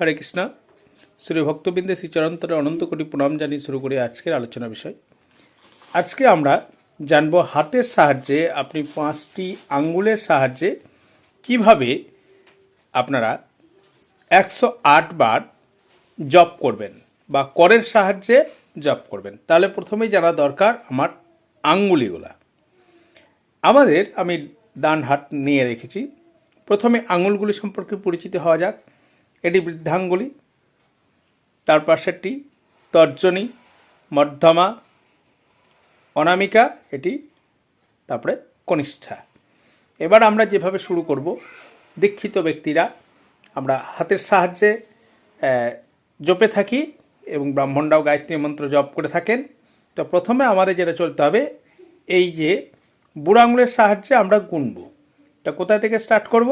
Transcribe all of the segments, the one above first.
হরে কৃষ্ণ। শ্রী ভক্তবৃন্দে শ্রী চরন্তরে অনন্ত কোটি প্রণাম জানিয়ে শুরু করি আজকের আলোচনা বিষয়। আজকে আমরা জানব হাতের সাহায্যে আপনি পাঁচটি আঙ্গুলের সাহায্যে কীভাবে আপনারা একশো আট বার জপ করবেন বা করের সাহায্যে জপ করবেন। তাহলে প্রথমেই জানা দরকার আমার আঙ্গুলিগুলা। আমাদের আমি ডান হাত নিয়ে রেখেছি। প্রথমে আঙুলগুলি সম্পর্কে পরিচিত হওয়া যাক। এটি বৃদ্ধাঙ্গুলি, তার পাশেরটি তর্জনী, মধ্যমা, অনামিকা, এটি তারপরে কনিষ্ঠা। এবার আমরা যেভাবে শুরু করব, দীক্ষিত ব্যক্তিরা আমরা হাতের সাহায্যে জপে থাকি এবং ব্রাহ্মণরাও গায়ত্রী মন্ত্র জপ করে থাকেন। তো প্রথমে আমাদের যেটা চলতে হবে, এই যে বুড়ো আঙুলের সাহায্যে আমরা গুনব। তা কোথায় থেকে স্টার্ট করব?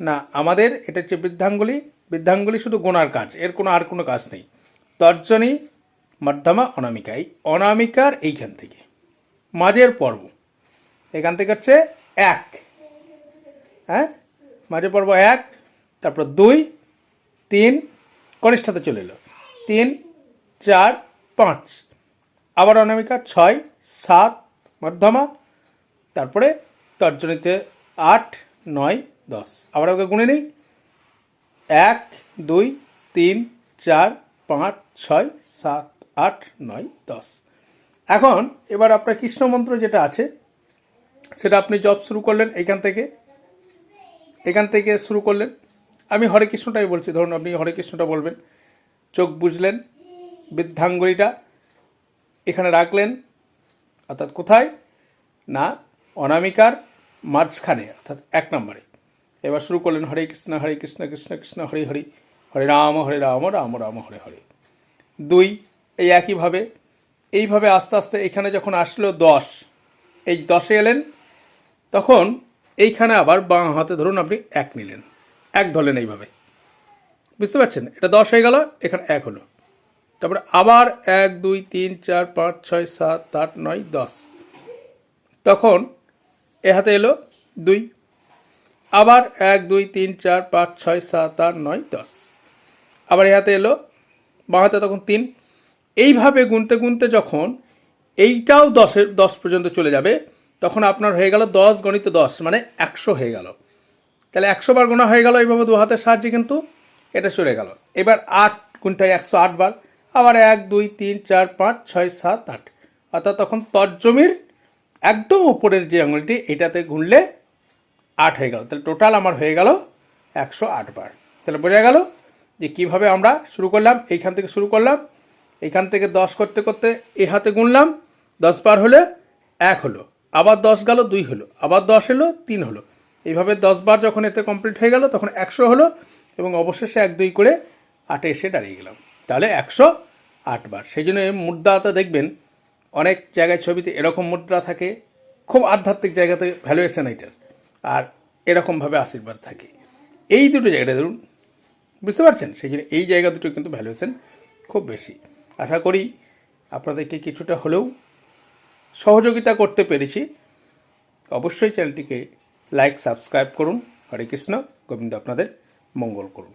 না, আমাদের এটা হচ্ছে বৃদ্ধাঙ্গুলি বৃদ্ধাঙ্গুলি শুধু গোনার কাজ, এর কোনো, আর কোনো কাজ নেই। তর্জনী, মধ্যমা অনামিকা এই অনামিকার এইখান থেকে। মাঝের পর্ব, এখান থেকে হচ্ছে এক। হ্যাঁ? মাঝের পর্ব এক, তারপর দুই, তিন, কনিষ্ঠাতে চলে এলো। তিন, চার, পাঁচ। আবার অনামিকা, ছয়, সাত, মধ্যমা, তারপরে তর্জনীতে আট, নয় দশ। আবার ওকে গুনে নিই। এক, দুই, তিন, চার, পাঁচ, ছয়, সাত, আট, নয়, দশ। এখন এবার আপনার কৃষ্ণ মন্ত্র যেটা আছে, সেটা আপনি জব শুরু করলেন এখান থেকে। এখান থেকে শুরু করলেন। আমি হরে কৃষ্ণটাই বলছি, ধরুন আপনি হরে কৃষ্ণটা বলবেন। চোখ বুঝলেন, বৃদ্ধাঙ্গুলিটা এখানে রাখলেন। অর্থাৎ কোথায়? না, অনামিকার মাঝখানে, অর্থাৎ এক নম্বরে। এবার শুরু করলেন হরে কৃষ্ণ হরে কৃষ্ণ কৃষ্ণ কৃষ্ণ, হরে হরে। হরে রাম হরে রাম রাম রাম, হরে হরে। দুই, এই একইভাবে, এইভাবে আস্তে আস্তে এখানে যখন আসলো দশ, এই দশে এলেন, তখন এইখানে আবার বাঁ হাতে ধরুন আপনি এক নিলেন, এক ধরলেন এইভাবে। বুঝতে পারছেন? এটা দশ হয়ে গেল, এখানে এক হলো। তারপরে আবার এক, দুই, তিন, চার, পাঁচ, ছয়, সাত, আট, নয়, দশ। তখন এ হাতে এলো দুই আবার এক, দুই, তিন, চার, পাঁচ, ছয়, সাত, আট, নয়, দশ। আবার এ হাতে এলো, বাঁ হাতে তখন তিন। এইভাবে গুনতে গুনতে যখন এইটাও দশের, দশ পর্যন্ত চলে যাবে, তখন আপনার হয়ে গেল দশ গণিত দশ মানে একশো হয়ে গেল। তাহলে একশো বার গোনা হয়ে গেল এইভাবে দু হাতের সাহায্যে কিন্তু এটা চলে গেল। এবার আট গুণটায় একশো আট বার, আবার এক, দুই, তিন, চার, পাঁচ, ছয়, সাত, আট। অর্থাৎ তখন তর্জমির একদম উপরের যে আঙুলটি, এটাতে গুনলে আট হয়ে গেল। তাহলে টোটাল আমার হয়ে গেল একশো আট বার। তাহলে বোঝা গেল যে কীভাবে আমরা শুরু করলাম, এইখান থেকে শুরু করলাম এইখান থেকে দশ করতে করতে এই হাতে গুনলাম, দশ বার হলে এক হলো, আবার দশ গেল, দুই হলো, আবার দশ এলো, তিন হলো। এইভাবে দশ বার যখন এতে কমপ্লিট হয়ে গেল, তখন একশো হলো এবং অবশেষে এক দুই করে আটে এসে দাঁড়িয়ে গেলাম। তাহলে একশো আটবার সেই জন্য এই মুদ্রাতে দেখবেন, অনেক জায়গায় ছবিতে এরকম মুদ্রা থাকে, খুব আধ্যাত্মিক জায়গাতে ভ্যালুয়েশন এটার। আর এরকমভাবে আশীর্বাদ থাকে। এই দুটো জায়গাটা ধরুন, বুঝতে পারছেন? সেই জন্য এই জায়গা দুটো কিন্তু ভ্যালুয়েশন খুব বেশি। আশা করি আপনাদেরকে কিছুটা হলেও সহযোগিতা করতে পেরেছি। অবশ্যই চ্যানেলটিকে লাইক সাবস্ক্রাইব করুন। হরে কৃষ্ণ, গোবিন্দ আপনাদের মঙ্গল করুন।